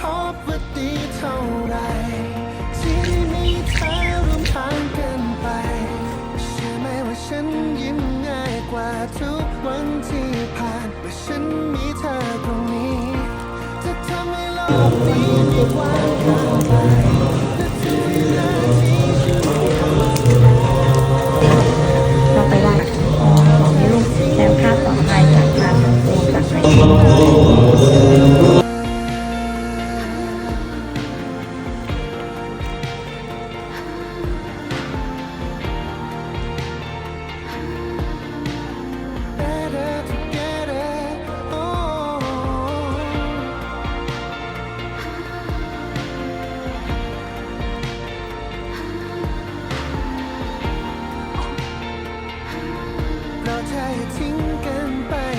พบว่าดีเท่าไร ที่มีเธอร่วมทางกันไปเชื่อไหมว่าฉันยิ้มง่ายกว่าทุกวันที่ผ่านเมื่อฉันมีเธอตรงนี้ จะทำให้โลกนี้มีความเข้าใลันเราไปได้ให้ลูกแคล้วคลาดปลอดภัยจากการถูกจากไป